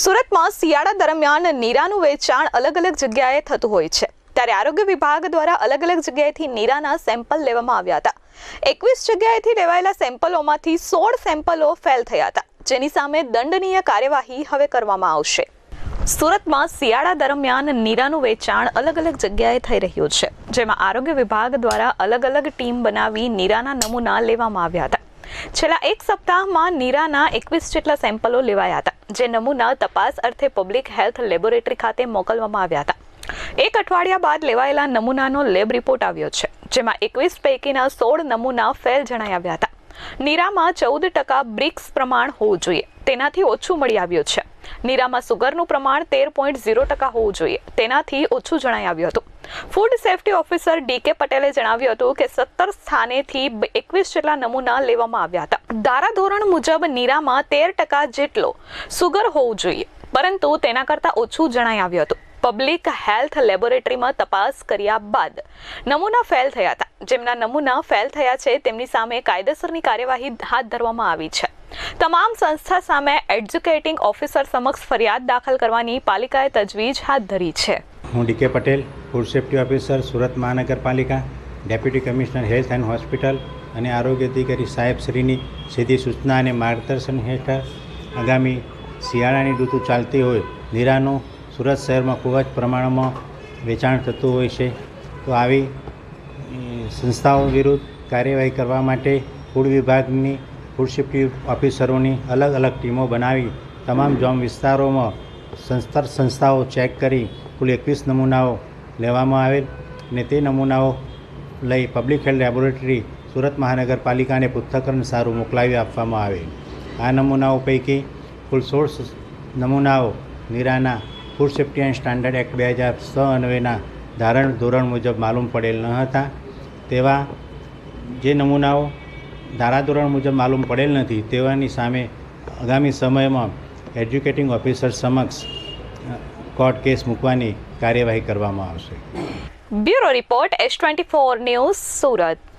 સુરતમાં શિયાળા દરમિયાન નીરાનું વેચાણ અલગ અલગ જગ્યાએ થતું હોય છે. ત્યારે આરોગ્ય વિભાગ દ્વારા અલગ અલગ જગ્યાએથી નીરાના સેમ્પલ લેવામાં આવ્યા હતા. એકવીસ જગ્યાએથી લેવાયેલા સેમ્પલોમાંથી સોળ સેમ્પલો ફેલ થયા હતા. જેની સામે દંડનીય કાર્યવાહી હવે કરવામાં આવશે. સુરતમાં શિયાળા દરમિયાન નીરાનું વેચાણ અલગ અલગ જગ્યાએ થઈ રહ્યું છે. જેમાં આરોગ્ય વિભાગ દ્વારા અલગ અલગ ટીમ બનાવી નીરાના નમૂના લેવામાં આવ્યા હતા. છેલ્લા એક સપ્તાહમાં નીરાના એકવીસ જેટલા સેમ્પલો લેવાયા હતા, જે નમૂના તપાસ અર્થે પબ્લિક હેલ્થ લેબોરેટરી ખાતે મોકલવામાં આવ્યા હતા. એક અઠવાડિયા બાદ લેવાયેલા નમૂનાનો લેબ રિપોર્ટ આવ્યો છે, જેમાં એકવીસ પૈકીના સોળ નમૂના ફેલ જણાઈ આવ્યા હતા. નીરામાં ચૌદ ટકા બ્રિક્સ પ્રમાણ હોવું જોઈએ, તેનાથી ઓછું મળી આવ્યું છે. નીરામાં સુગરનું પ્રમાણ તેર પોઈન્ટ ઝીરો ટકા હોવું જોઈએ, તેનાથી ઓછું જણાઈ આવ્યું હતું. ફૂડ સેફટી ઓફિસર ડી કે પટેલે જણાવ્યું હતું કે સત્તર સ્થાનેથી એકવીસ જેટલા નમૂના લેવામાં આવ્યા હતા. ધારાધોરણ મુજબ નીરામાં તેર ટકા જેટલો સુગર હોવું જોઈએ. પરંતુ તેના કરતાં ઓછું જણાઈ આવ્યું હતું. પબ્લિક હેલ્થ લેબોરેટરીમાં તપાસ કર્યા બાદ નમૂના ફેલ થયા હતા. જેમના નમૂના ફેલ થયા છે, તેમની સામે કાયદેસરની કાર્યવાહી હાથ ધરવામાં આવી છે. તમામ સંસ્થા સામે એડ્યુકેટિંગ ઓફિસર સમક્ષ ફરિયાદ દાખલ કરવાની પાલિકાએ તજવીજ હાથ ધરી છે. હું D K Patel, food safety officer, Surat મહાનગરપાલિકા, deputy commissioner, health and hospital અને આરોગ્ય અધિકારી સાહેબશ્રીની સીધી સૂચના અને માર્ગદર્શન હેઠળ આગામી શિયાળાની ઋતુ ચાલતી હોય, નીરાનું સુરત શહેરમાં ખૂબ જ પ્રમાણમાં વેચાણ થતું હોય છે. તો આવી સંસ્થાઓ વિરુદ્ધ કાર્યવાહી કરવા માટે ફૂડ વિભાગની, ફૂડ સેફ્ટી ઓફિસરોની અલગ અલગ ટીમો બનાવી, તમામ જોમ વિસ્તારોમાં સંસ્થા, સંસ્થાઓ ચેક કરી કુલ એકવીસ નમૂનાઓ લેવામાં આવેલ અને તે નમૂનાઓ લઈ પબ્લિક હેલ્થ લેબોરેટરી, સુરત મહાનગરપાલિકાને પૃથ્થકરણ સારું મોકલાવી આપવામાં આવે આ નમૂનાઓ પૈકી કુલ સોળ નમૂનાઓ નિરાના food safety and standard act બે હજાર છ અન્વયના ધારણ ધોરણ મુજબ માલુમ પડેલ ન હતા. તેવા જે નમૂનાઓ ધારાધોરણ મુજબ માલુમ પડેલ નથી, તેવાની સામે આગામી સમયમાં એજ્યુકેટિંગ ઓફિસર સમક્ષ કોર્ટ કેસ મૂકવાની કાર્યવાહી કરવામાં આવશે. Bureau report S twenty four news Surat.